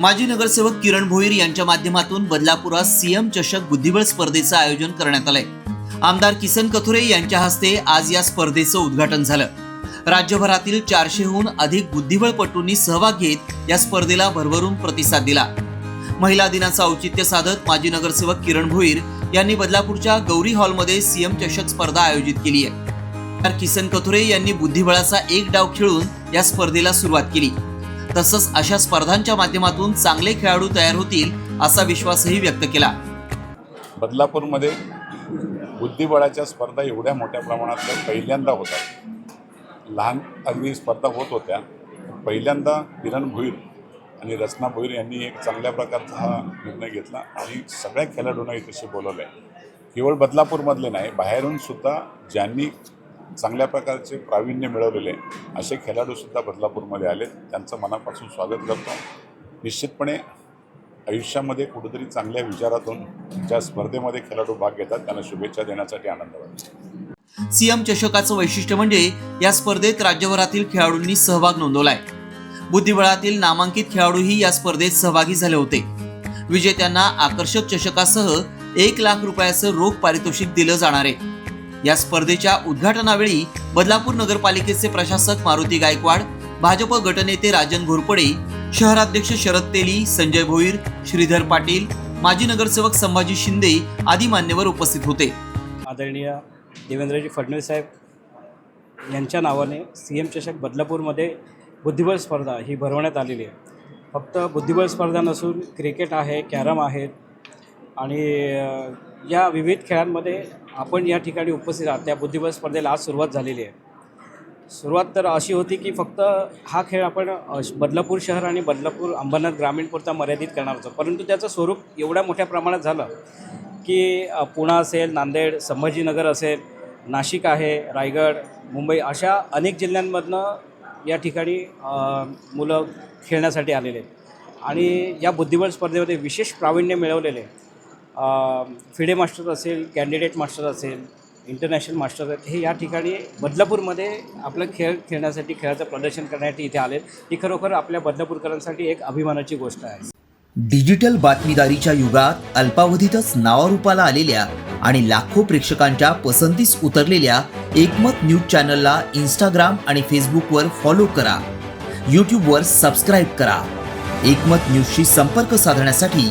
माजी नगरसेवक किरण भोईर यांच्या माध्यमातून बदलापुरात सीएम चषक बुद्धिबळ स्पर्धेचं आयोजन करण्यात आलंय. आमदार किसन कथुरे यांच्या हस्ते आज या स्पर्धेचं उद्घाटन झालं. राज्यभरातील चारशेहून अधिक बुद्धिबळपटूंनी सहभाग घेत या स्पर्धेला भरभरून प्रतिसाद दिला. महिला दिनाचं औचित्य साधत माजी नगरसेवक किरण भोईर यांनी बदलापूरच्या गौरी हॉलमध्ये सीएम चषक स्पर्धा आयोजित केली आहे. तर किसन कथुरे यांनी बुद्धिबळाचा एक डाव खेळून या स्पर्धेला सुरुवात केली. तसंच अशा स्पर्धांच्या माध्यमातून चांगले खेळाडू तयार होतील असा विश्वासही व्यक्त केला. बदलापूरमध्ये बुद्धिबळाच्या स्पर्धा एवढ्या मोठ्या प्रमाणात पहिल्यांदा होतात लहान अगदी स्पर्धा होत होत्या. पहिल्यांदा किरण भोईर आणि रचना भोईर यांनी एक चांगल्या प्रकारचा हा निर्णय घेतला आणि सगळ्या खेळाडूंना इथेशी बोलवलं आहे केवळ बदलापूरमधले नाही बाहेरून सुद्धा ज्यांनी चांगल्या प्रकारचे प्रावीण्य मिळवलेले असे खेळाडूसुद्धा बदलापूरमध्ये आले. त्यांचं मनापासून स्वागत करतो. निश्चितपणे आयुष्यामध्ये कुठेतरी चांगल्या विचारातून ज्या स्पर्धेमध्ये खेळाडू भाग घेतात त्यांना शुभेच्छा देण्यासाठी आनंद वाटतो. सीएम चषकाचं वैशिष्ट्य म्हणजे या स्पर्धेत राज्यभरातील खेळाडूंनी सहभाग नोंदवलाय. बुद्धिबळातील नामांकित खेळाडूही या स्पर्धेत सहभागी झाले होते. विजेत्यांना आकर्षक चषकासह एक लाख रुपयाचं रोख पारितोषिक दिलं जाणार आहे. या स्पर्धेच्या उद्घाटनावेळी बदलापूर नगरपालिकेचे प्रशासक मारुती गायकवाड भाजप गटनेते राजन घोरपडे शहराध्यक्ष शरद तेली संजय भोईर श्रीधर पाटील माजी नगरसेवक संभाजी शिंदे आदी मान्यवर उपस्थित होते. आदरणीय देवेंद्रजी फडणवीस साहेब यांच्या नावाने सी एम चषक बदलापूरमध्ये बुद्धिबळ स्पर्धा ही भरवण्यात आलेली आहे. फक्त बुद्धिबळ स्पर्धा नसून क्रिकेट आहे कॅरम आहेत आणि या विविध खेळांमध्ये आपण या ठिकाणी उपस्थित आहात. त्या बुद्धिबळ स्पर्धेला आज सुरुवात झालेली आहे. सुरुवात तर अशी होती की फक्त हा खेळ आपण बदलापूर शहर आणि बदलापूर अंबरनाथ ग्रामीणपुरता मर्यादित करणार होतो. परंतु त्याचं स्वरूप एवढ्या मोठ्या प्रमाणात झालं की पुणा असेल नांदेड संभाजीनगर असेल नाशिक आहे रायगड मुंबई अशा अनेक जिल्ह्यांमधनं या ठिकाणी मुलं खेळण्यासाठी आलेले आहेत. आणि या बुद्धिबळ स्पर्धेमध्ये विशेष प्रावीण्य मिळवलेले फिडे मास्टर असेल कॅन्डिडेट मास्टर असेल इंटरनॅशनल मास्टर आहेत हे या ठिकाणी बदलापूरमध्ये आपलं खेळ खेळण्यासाठी खेळाचं प्रदर्शन करण्यासाठी इथे आले ही खरोखर आपल्या बदलापूरकरांसाठी एक अभिमानाची गोष्ट आहे. डिजिटल बातमीदारीच्या युगात अल्पावधीतच नावारूपाला आलेल्या आणि लाखो प्रेक्षकांच्या पसंतीस उतरलेल्या एकमत न्यूज चॅनलला इंस्टाग्राम आणि फेसबुकवर फॉलो करा. यूट्यूबवर सबस्क्राईब करा. एकमत न्यूजशी संपर्क साधण्यासाठी